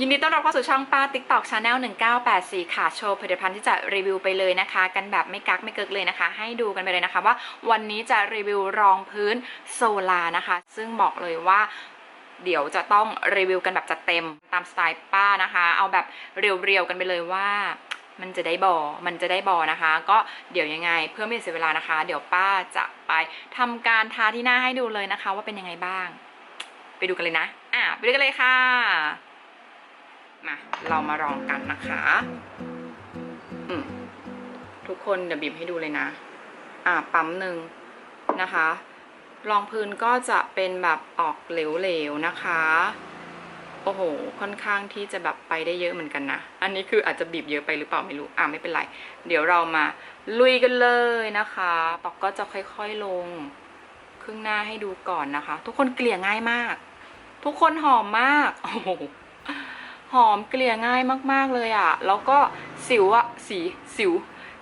ยินดีต้อนรับเข้าสู่ช่องป้า TikTok Channel 1984 ค่ะ โชว์ผลิตภัณฑ์ที่จะรีวิวไปเลยนะคะ กันแบบไม่กักไม่เกิกเลยนะคะ ให้ดูกันไปเลยนะคะ ว่าวันนี้จะรีวิวรองพื้นโซลานะคะ ซึ่งบอกเลยว่าเดี๋ยวจะต้องรีวิวกันแบบจัดเต็มตามสไตล์ป้านะคะ เอาแบบเรียวๆกันไปเลยว่ามันจะได้บอ มันจะได้บอนะคะ ก็เดี๋ยวยังไงเพื่อไม่เสียเวลานะคะ เดี๋ยวป้าจะไปทำการทาที่หน้าให้ดูเลยนะคะ ว่าเป็นยังไงบ้าง ไปดูกันเลยนะ อะไปดูกันเลยค่ะ มาเรามาลองกันนะคะทุกคนเดี๋ยวบีบให้ดูเลยนะ อะปั๊มหนึ่งนะคะ รองพื้นก็จะเป็นแบบออกเหลวๆนะคะ โอ้โห ค่อนข้างที่จะแบบไปได้เยอะเหมือนกันนะ อันนี้คืออาจจะบีบเยอะไปหรือเปล่าไม่รู้ อะไม่เป็นไร เดี๋ยวเรามาลุยกันเลยนะคะตอกก็จะค่อยๆลงครึ่งหน้าให้ดูก่อนนะคะ ทุกคนเกลี่ยง่ายมาก ทุกคนหอมมาก โอ้โห หอมเกลี่ยง่ายมากๆเลยอะ่ะแล้วก็สิวอะสีสิว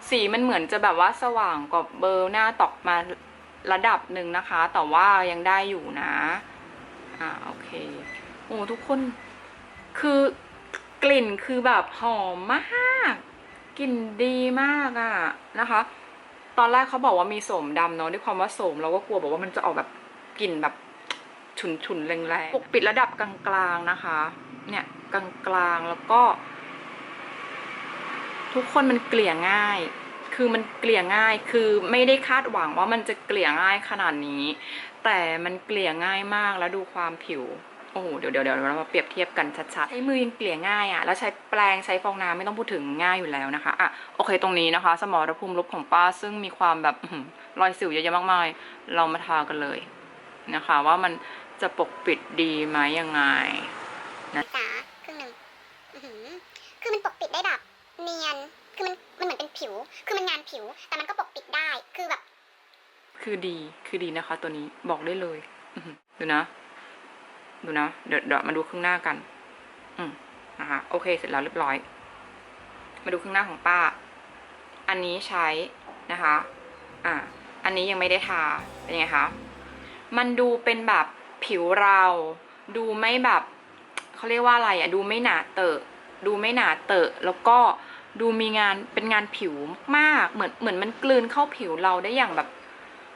สีมันเหมือนจะแบบว่าสว่างกว่าเบอร์หน้าตอกมาระดับหนึ่งนะคะ แต่ว่ายังได้อยู่นะ อ่าโอเค โอ้ทุกคน คือกลิ่นคือแบบหอมมากกลิ่นดีมากอะนะคะ ตอนแรกเขาบอกว่ามีโสมดำเนาะด้วยความว่าโสมเราก็กลัวบอกว่ามันจะออกแบบกลิ่นแบบฉุนๆแรงๆปกปิดระดับกลางๆนะคะ เนี่ยกลางๆแล้วก็ ทุกคนมันเกลี่ยง่าย คือมันเกลี่ยง่าย คือไม่ได้คาดหวังว่ามันจะเกลี่ยง่ายขนาดนี้ แต่มันเกลี่ยง่ายมากแล้วดูความผิวโอ้โหเดี๋ยวเดี๋ยวเดี๋ยวเรามาเปรียบเทียบกันชัดๆ ใช้มือยังเกลี่ยง่ายอะ่ะ แล้วใช้แปรงใช้ฟองน้ำไม่ต้องพูดถึงง่ายอยู่แล้วนะคะ อะ โอเค ตรงนี้นะคะ สมรภูมิลบของป้าซึ่งมีความแบบรอยสิวเยอะแยะมากมาย เรามาทากันเลยนะคะ ว่ามันจะปกปิดดีไหมยังไง จ๋าครึ่งหนึ่งอื้อหือคือมันปกปิดได้แบบเนียน คือมันมันเหมือนเป็นผิว คือมันงานผิว แต่มันก็ปกปิดได้ คือแบบ คือดี คือดีนะคะ ตัวนี้ บอกได้เลยอื้อหือดูนะ ดูนะ เดี๋ยวเดี๋ยวมาดูครึ่งหน้ากัน อืมนะคะ โอเค เสร็จแล้วเรียบร้อย มาดูครึ่งหน้าของป้า อันนี้ใช้นะคะ อ่า อันนี้ยังไม่ได้ทา เป็นไงคะ มันดูเป็นแบบผิวเรา ดูไม่แบบ เขาเรียกว่าอะไรอะดูไม่หนาเตอะดูไม่หนาเตอะแล้วก็ดูมีงานเป็นงานผิวมากเหมือนเหมือนมันกลืนเข้าผิวเราได้อย่างแบบ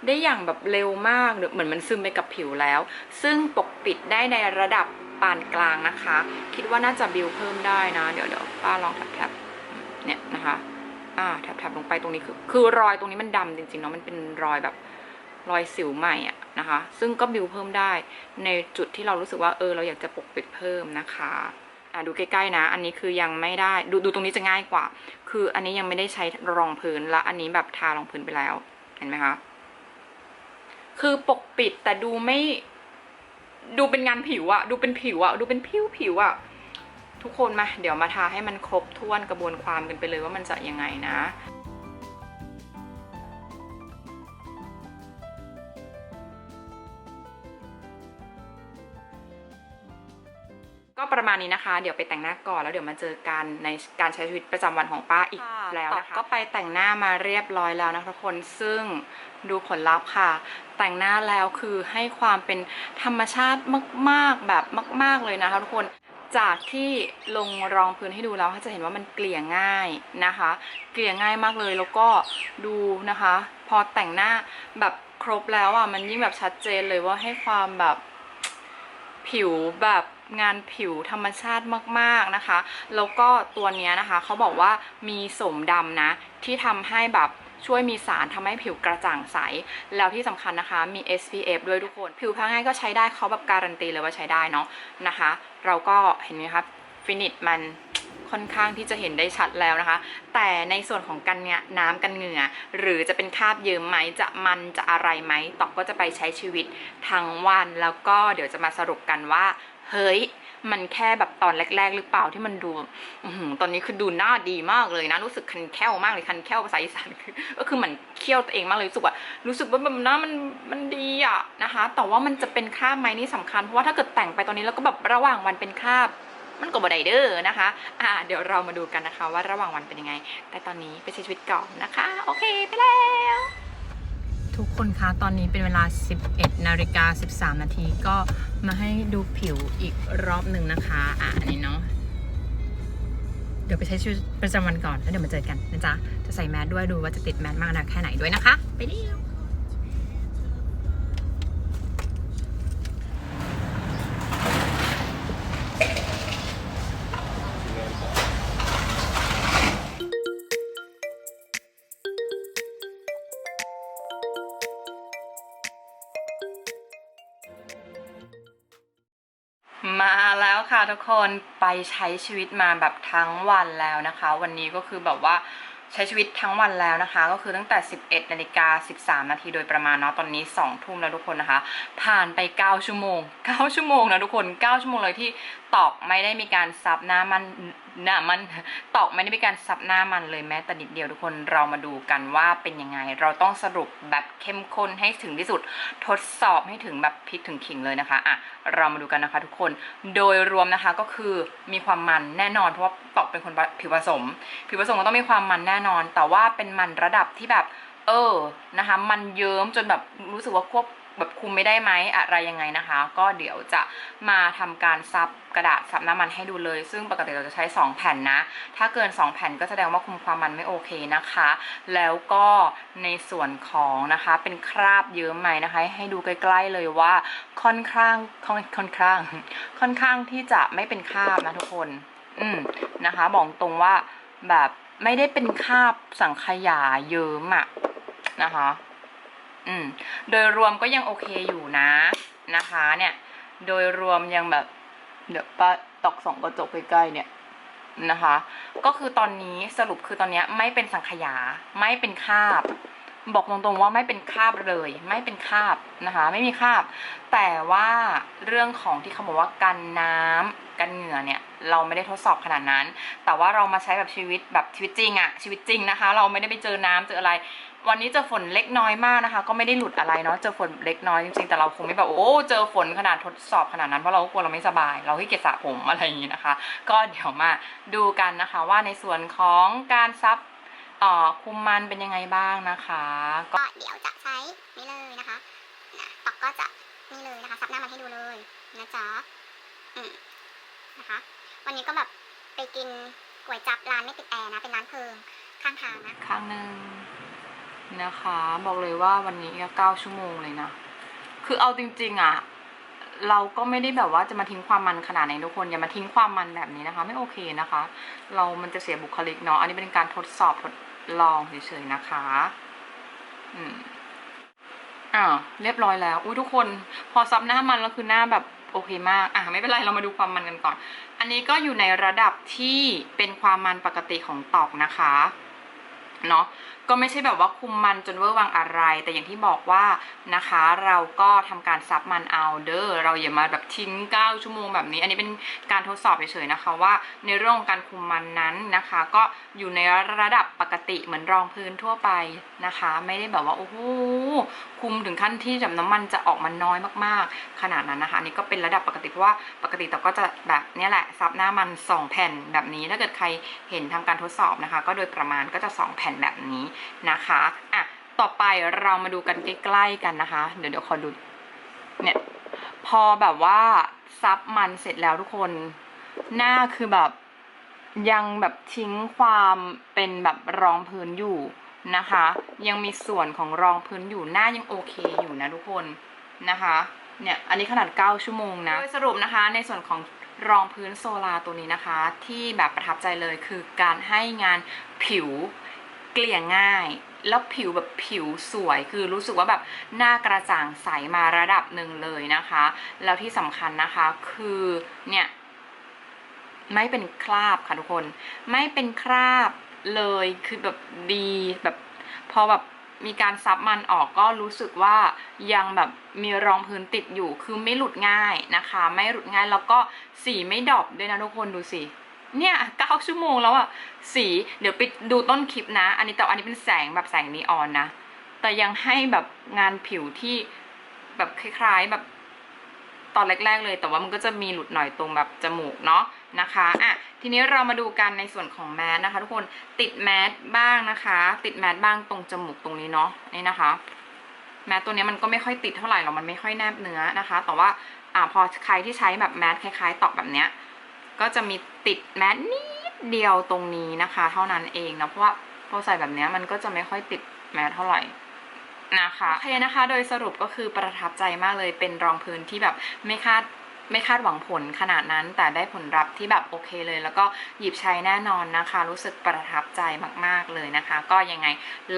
ได้อย่างแบบเร็วมากเหมือนมันซึมไปกับผิวแล้ว ซึ่งปกปิดได้ในระดับปานกลางนะคะ คิดว่าน่าจะบิวเพิ่มได้นะ เดี๋ยวเดี๋ยวป้าลองแทบๆเนี่ยนะคะ อ่าแทบๆลงไปตรงนี้คือ คือรอยตรงนี้มันดำจริงๆเนาะมันเป็นรอยแบบ รอยสิวใหม่อะนะคะ ซึ่งก็บิวเพิ่มได้ในจุดที่เรารู้สึกว่าเออเราอยากจะปกปิดเพิ่มนะคะอ่าดูใกล้ๆนะ อันนี้คือยังไม่ได้ดูดูตรงนี้จะง่ายกว่า คืออันนี้ยังไม่ได้ใช้รองพื้นและอันนี้แบบทารองพื้นไปแล้ว เห็นไหมคะ คือปกปิดแต่ดูไม่ ดูเป็นงานผิวอะดูเป็นผิวอะดูเป็นผิวผิวอะทุกคนมา เดี๋ยวมาทาให้มันครบถ้วนกระบวนความกันไปเลยว่ามันจะยังไงนะ ประมาณนี้นะคะ เดี๋ยวไปแต่งหน้าก่อนแล้วเดี๋ยวมาเจอกันในการใช้ชีวิตประจำวันของป้าอีกแล้วนะคะก็ไปแต่งหน้ามาเรียบร้อยแล้วนะคะทุกคนซึ่งดูผลลัพธ์ค่ะ แต่งหน้าแล้วคือให้ความเป็นธรรมชาติมาก ๆแบบมาก ๆเลยนะคะทุกคนจากที่ลงรองพื้นให้ดูแล้วจะเห็นว่ามันเกลี่ยง่ายนะคะ เกลี่ยง่ายมากเลยแล้วก็ดูนะคะ พอแต่งหน้าแบบครบแล้วอะมันยิ่งแบบชัดเจนเลยว่าให้ความแบบ ผิวแบบงานผิวธรรมชาติมากๆนะคะ แล้วก็ตัวนี้นะคะเขาบอกว่ามีสมดำนะ ที่ทำให้แบบช่วยมีสารทำให้ผิวกระจ่างใส แล้วที่สำคัญนะคะมี SPF ด้วยทุกคน ผิวพังง่ายก็ใช้ได้เขาแบบการันตีเลยว่าใช้ได้เนาะนะคะ เราก็เห็นไหมคะฟินิชมัน ค่อนข้างที่จะเห็นได้ชัดแล้วนะคะ แต่ในส่วนของกันเนี่ยน้ำกันเหงื่อ หรือจะเป็นคาบเยิ้มไหมจะมันจะอะไรไหมตอกก็จะไปใช้ชีวิตทั้งวันแล้วก็เดี๋ยวจะมาสรุปกันว่า เฮ้ยมันแค่แบบตอนแรก ๆ หรือเปล่าที่มันดูอตอนนี้คือดูหน้าดีมากเลยนะ รู้สึกคันแค่วมากเลยคันแค่วภาษาอีสานคือก็คือเหมือนเคี่ยวตัวเองมากเลยรู้สึกว่า รู้สึกว่าแบบหน้ามันมันดีอะนะคะ แต่ว่ามันจะเป็นคราบไหมนี่สำคัญเพราะว่าถ้าเกิดแต่งไปตอนนี้แล้วก็แบบระหว่างวันเป็นคราบ มันก็บไดเดอร์นะคะอ่าเดี๋ยวเรามาดูกันนะคะว่าระหว่างวันเป็นยังไง แต่ตอนนี้ไปใช้ชีวิตก่อนนะคะ โอเคไปแล้ว ทุกคนคะตอนนี้เป็นเวลา 11นาฬิกา13 นาทีก็มาให้ดูผิวอีกรอบหนึ่งนะคะอะอันนี้เนาะเดี๋ยวไปใช้ชีวิตประจำวันก่อนแล้วเดี๋ยวมาเจอกันนะจ๊ะ จะใส่แมสด้วยดูว่าจะติดแมสมากนะแค่ไหนด้วยนะคะ ไปเร็ว ค่ะทุกคนไปใช้ชีวิตมาแบบทั้งวันแล้วนะคะ วันนี้ก็คือแบบว่าใช้ชีวิตทั้งวันแล้วนะคะ ก็คือตั้งแต่ 11นาฬิกา13 นาทีโดยประมาณเนาะตอนนี้ 2 ทุ่มแล้วทุกคนนะคะ ผ่านไป 9 ชั่วโมง 9 ชั่วโมงนะทุกคน 9 ชั่วโมงเลยที่ตอกไม่ได้มีการซับหน้ามัน หน้ามันตอกไม่ได้มีการซับหน้ามันเลยแม้แต่นิดเดียวทุกคนเรามาดูกันว่าเป็นยังไง เราต้องสรุปแบบเข้มข้นให้ถึงที่สุด ทดสอบให้ถึงแบบพลิกถึงขิงเลยนะคะอะเรามาดูกันนะคะทุกคนโดยรวมนะคะก็คือมีความมันแน่นอนเพราะว่าตอกเป็นคนผิวผสม ผิวผสมก็ต้องมีความมันแน่นอน แต่ว่าเป็นมันระดับที่แบบเออนะคะ มันเยิ้มจนแบบรู้สึกว่าควบ แบบคุมไม่ได้ไหมอะไรยังไงนะคะ ก็เดี๋ยวจะมาทำการซับกระดาษซับน้ำมันให้ดูเลย ซึ่งปกติเราจะใช้ 2 แผ่นนะ ถ้าเกิน 2 แผ่นก็แสดงว่าคุมความมันไม่โอเคนะคะ แล้วก็ในส่วนของนะคะเป็นคราบเยิ้มไหมนะคะ ให้ดูใกล้ๆเลยว่าค่อนข้างค่อนค่อนข้าง ค่อนข้างที่จะไม่เป็นคราบนะทุกคน อืมนะคะ บอกตรงว่าแบบไม่ได้เป็นคราบสังขยาเยิ้มอะนะคะ อืมโดยรวมก็ยังโอเคอยู่นะนะคะเนี่ย โดยรวมยังแบบ เดี๋ยวป้าตอกสองกระจกใกล้ๆเนี่ยนะคะ ก็คือตอนนี้สรุปคือตอนนี้ไม่เป็นสังขยาไม่เป็นคาบ บอกตรงๆว่าไม่เป็นคาบเลย ไม่เป็นคาบนะคะ ไม่มีคาบ แต่ว่าเรื่องของที่เขาบอกว่ากันน้ำกันเหงื่อเนี่ย เราไม่ได้ทดสอบขนาดนั้น แต่ว่าเรามาใช้แบบชีวิตแบบชีวิตจริงอะชีวิตจริงนะคะ เราไม่ได้ไปเจอน้ำเจออะไร วันนี้เจอฝนเล็กน้อยมากนะคะ ก็ไม่ได้หลุดอะไรเนาะเจอฝนเล็กน้อยจริงๆแต่เราคงไม่แบบโอ้เจอฝนขนาดทดสอบขนาดนั้นเพราะเราก็กลัวเราไม่สบาย เราขี้เกียจสระผมอะไรอย่างนี้นะคะ ก็เดี๋ยวมาดูกันนะคะว่าในส่วนของการซับเอ่อคุมมันเป็นยังไงบ้างนะคะ ก็ก็เดี๋ยวจะใช้นี่เลยนะคะนะตอกก็จะนี่เลยนะคะซับหน้ามันให้ดูเลยนะจ๊ะอืมนะคะ วันนี้ก็แบบไปกินก๋วยจับร้านไม่ติดแอร์นะเป็นร้านเพิงข้างทางนะครั้งหนึ่ง นะคะ บอกเลยว่าวันนี้ก็เก้าชั่วโมงเลยนะ คือเอาจริง ๆอะ เราก็ไม่ได้แบบว่าจะมาทิ้งความมันขนาดไหนทุกคนอย่ามาทิ้งความมันแบบนี้นะคะ ไม่โอเคนะคะ เรามันจะเสียบุคลิกเนาะอันนี้เป็นการทดสอบทดลองเฉยๆนะคะ อืมอ่าเรียบร้อยแล้ว อุ้ยทุกคน พอซับหน้ามันแล้วคือหน้าแบบโอเคมาก อะไม่เป็นไร เรามาดูความมันกันก่อน อันนี้ก็อยู่ในระดับที่เป็นความมันปกติของตอกนะคะ เนาะ ก็ไม่ใช่แบบว่าคุมมันจนเวอร์วังอะไร แต่อย่างที่บอกว่านะคะ เราก็ทำการซับมันเอาเด้อเราอย่ามาแบบทิ้ง 9 ชั่วโมงแบบนี้ อันนี้เป็นการทดสอบเฉยๆนะคะว่า ในเรื่องของการคุมมันนั้นนะคะ ก็อยู่ในระดับปกติเหมือนรองพื้นทั่วไปนะคะ ไม่ได้แบบว่าโอ้โหคุมถึงขั้นที่แบบน้ำมันจะออกมาน้อยมากๆ ขนาดนั้นนะคะนนี้ก็เป็นระดับปกติเพราะว่าปกติแต่ก็จะแบบนี้แหละซับหน้ามัน 2 แผ่นแบบนี้ถ้าเกิดใครเห็นทำการทดสอบนะคะ ก็โดยประมาณก็จะ 2 แผ่นแบบนี้นะคะอะต่อไปเรามาดูกันใกล้ๆกันนะคะ เดี๋ยวเดี๋ยวขอดูเนี่ยพอแบบว่าซับมันเสร็จแล้วทุกคน หน้าคือแบบยังแบบทิ้งความเป็นแบบรองพื้นอยู่นะคะ ยังมีส่วนของรองพื้นอยู่หน้ายังโอเคอยู่นะทุกคนนะคะ เนี่ยอันนี้ขนาด 9 ชั่วโมงนะโดยสรุปนะคะในส่วนของรองพื้นโซลาตัวนี้นะคะ ที่แบบประทับใจเลยคือการให้งานผิว เกลี่ยง่าย แล้วผิวแบบผิวสวย คือรู้สึกว่าแบบหน้ากระจ่างใสมาระดับหนึ่งเลยนะคะ แล้วที่สำคัญนะคะคือเนี่ยไม่เป็นคราบค่ะทุกคน ไม่เป็นคราบเลยคือแบบดีแบบพอแบบมีการซับมันออกก็รู้สึกว่ายังแบบมีรองพื้นติดอยู่คือไม่หลุดง่ายนะคะ ไม่หลุดง่ายแล้วก็สีไม่ดรอปด้วยนะทุกคนดูสิ เนี่ยเก้าชั่วโมงแล้วอะสี เดี๋ยวไปดูต้นคลิปนะ อันนี้แต่อันนี้เป็นแสงแบบแสงนีออนนะ แต่ยังให้แบบงานผิวที่แบบคล้ายๆแบบตอนแรก ๆ เลย แต่ว่ามันก็จะมีหลุดหน่อยตรงแบบจมูกเนาะนะคะอะทีนี้เรามาดูกันในส่วนของแมสนะคะ ทุกคนติดแมสบ้างนะคะ ติดแมสบ้างตรงจมูกตรงนี้เนาะนี่นะคะ แมสตัวนี้มันก็ไม่ค่อยติดเท่าไหร่หรอกมันไม่ค่อยแนบเนื้อนะคะ แต่ว่าอ่าพอใครที่ใช้แบบแมสคล้าย ๆ ตอกแบบเนี้ย ก็จะมีติดแมสนิดเดียวตรงนี้นะคะ เท่านั้นเองนะเพราะว่าพอใส่แบบนี้มันก็จะไม่ค่อยติดแมสเท่าไหร่นะคะโอเคนะคะ โดยสรุปก็คือประทับใจมากเลยเป็นรองพื้นที่แบบไม่คาดไม่คาดหวังผลขนาดนั้น แต่ได้ผลลัพธ์ที่แบบโอเคเลย แล้วก็หยิบใช้แน่นอนนะคะ รู้สึกประทับใจมากๆเลยนะคะ ก็ยังไง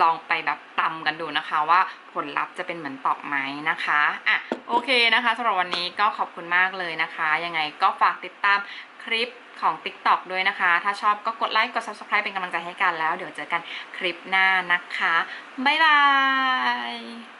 ลองไปแบบตำกันดูนะคะ ว่าผลลัพธ์จะเป็นเหมือนตอกไหมนะคะอะ โอเคนะคะสำหรับวันนี้ก็ขอบคุณมากเลยนะคะ ยังไงก็ฝากติดตามคลิปของ TikTok ด้วยนะคะ ถ้าชอบก็กดไลค์กด Subscribe เป็นกำลังใจให้กันแล้ว เดี๋ยวเจอกันคลิปหน้านะคะ บ๊ายบาย